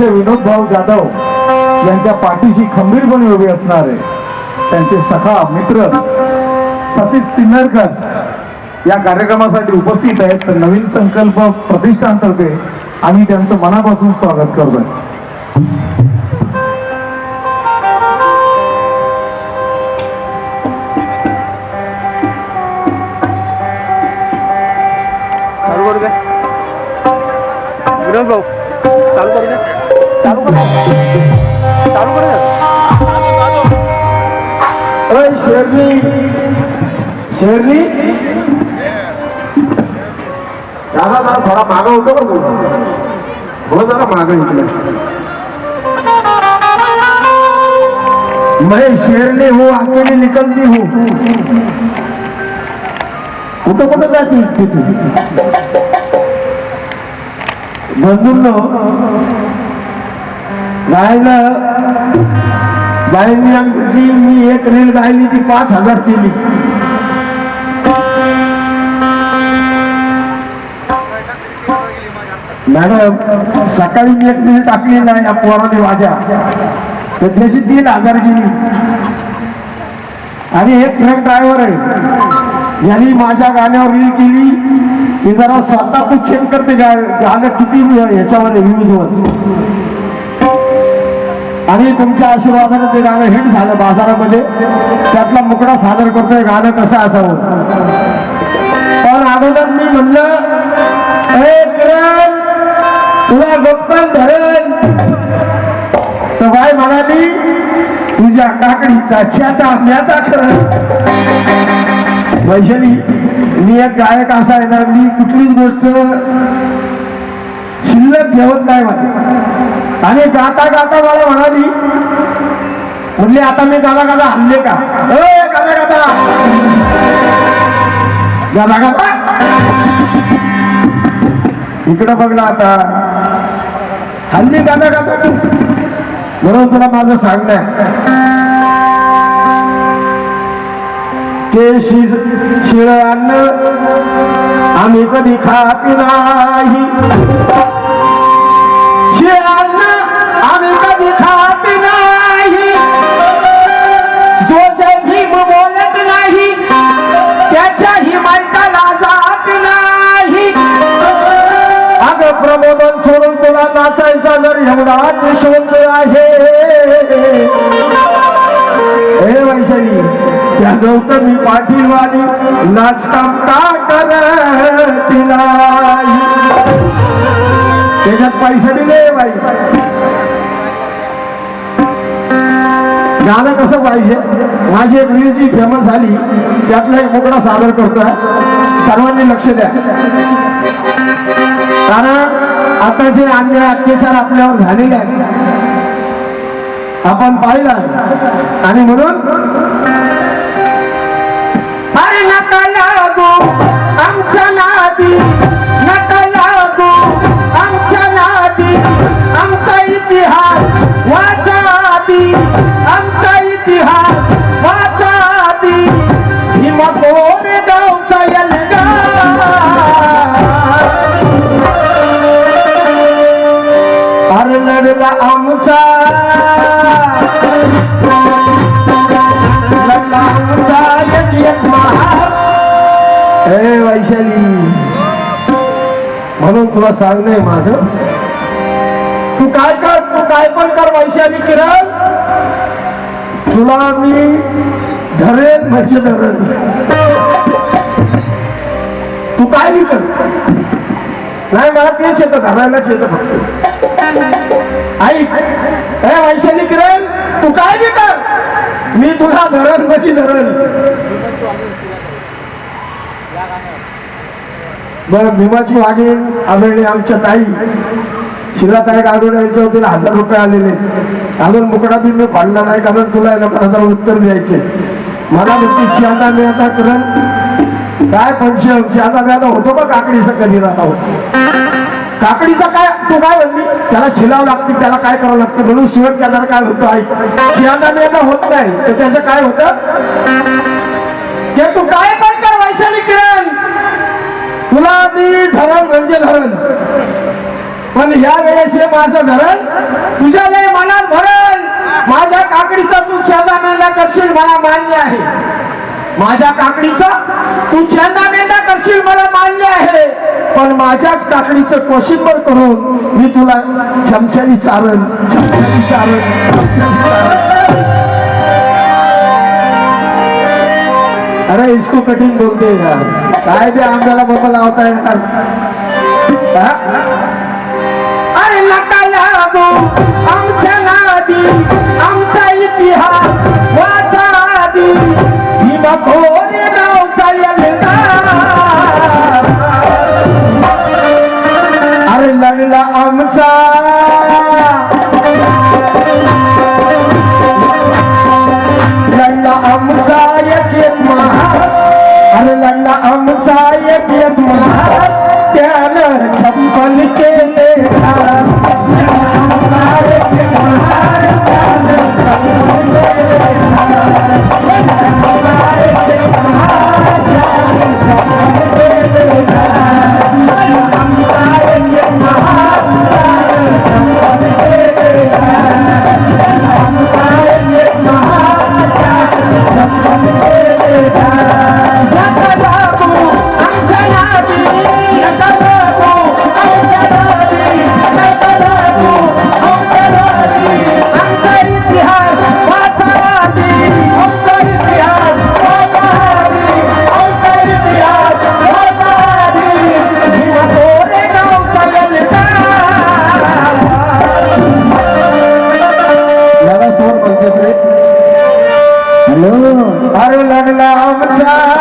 आमचे विनोद भाऊ जाधव यांच्या पाठीशी खंबीरपणे उभे असणारे त्यांचे सखा मित्र सतीश सिन्नरकर या कार्यक्रमासाठी उपस्थित आहेत. तर नवीन संकल्प प्रतिष्ठानतर्फे आम्ही त्यांचं मनापासून स्वागत करतोय. विनोद भाऊ. शेरनी शेरनी दादा जरा थोडा मागा होतो का तू हो जरा मागा इकडे मैं शेरनी हूँ अकेली निकलती हूँ कुठं कुठं जाती तिथे बंधूंनो राहिलं बाईंनी आमची मी एक रेल गायली ती पाच हजार केली. मॅडम सकाळी मी एक रील टाकली ना या पोराने वाजा तर त्याची तीन हजार गेली. आणि हे ट्रक ड्रायव्हर आहे. यांनी माझ्या गाण्यावर रील केली. की जरा स्वतः खूप चेक करते गाणं किती याच्यामध्ये व्ह्यूज आणि तुमच्या आशीर्वादाने ते गाणं हिट झालं बाजारामध्ये. त्यातला मुकडा सादर करतोय गाणं कसं असावं. पण अगोदर मी म्हणलं तुला गप्पन धरण. तर बाय म्हणाली तुझ्या काकडीचा छ्याता म्याता खरं. वैशाली मी एक गायक असा आहे ना मी कुठलीच गोष्ट शिल्लक घेऊन नाही माझी आणि गाता गाता मला म्हणाली म्हणली आता मी गादा गादा हल्ले का? गादा गादा गादा गादा इकडं इकडं बघला आता हल्ली गादा गादा बरोबर म्हणून तुला माझं सांगणं केशी शिळ अन्न आम्ही कधी खात नाही. जात नाही. प्रबोधन सोडून तुला नाचायचा जर एवढा शोध आहे. हे वैशाली त्या गौतमी पाटीलवाली नाचकाम का करत त्याच्यात पैसे दिले बाई. गाणं कसं पाहिजे? माझी एक रील जी फेमस झाली त्यातला एक मुकडा सादर करतोय. सर्वांनी लक्ष द्या. कारण आता जे अन्याय अत्याचार आपल्यावर झालेले आहेत आपण पाहिला आणि म्हणून अरे आमच्या नादी नका लागू अरे आमचा. आमचा एक एक महार वैशाली. म्हणून तुला सांगणं आहे माझं. तू काय कर तू काय पण कर वैशाली किरण. तुला मी धरेन म्हणजे धरण तू काय नाही कर. नाही मला तेच येतं धरायलाच येतं फक्त. ऐक ए वैशाली किरण तू काय बी कर मी तुला धरण कशी धरण? बर भीमाची वाघीण आदरणीय आमच्या ताई शिलाताई गाडोडे यांच्या वतीला हजार रुपये आलेले. अजून मुकडा बी मी पाडला नाही कारण तुला याला हजार उत्तर द्यायचे. मला म्हणते आता मी आता करण काय पंचम आता मी आता होतो का काकडी कधी राहता होतो. काकडीचा काय तू काय म्हणली? त्याला छिलावं लागते त्याला काय करावं लागतं म्हणून सुरत केल्यावर काय होतं आहे चियादा होत नाही. तर त्याचं काय होतं? तू काय पण कर वैशाली किरण. तुला मी धरण म्हणजे धरण. पण या वेळेस हे माझं धरण तुझ्या लय मनात भरण माझ्या काकडीचा तू छंदा मेंढा करशील मला मान्य आहे. माझ्या काकडीचा तू छंदा मेंढा करशील मला मान्य आहे. पण माझ्याच काकडीचं कोशिंबर करून मी तुला चमच्यानी चारण चमच्यानी चारण चमच्यानी अरे इसको कठीण बोलते यार. काय ते आमच्याला बाबा लावता येणार? अरे नका लागू आमच्या नादी आमचा इतिहास वाचा आधी. भीमा खोरे गावचा यंदा. la amsa مولانا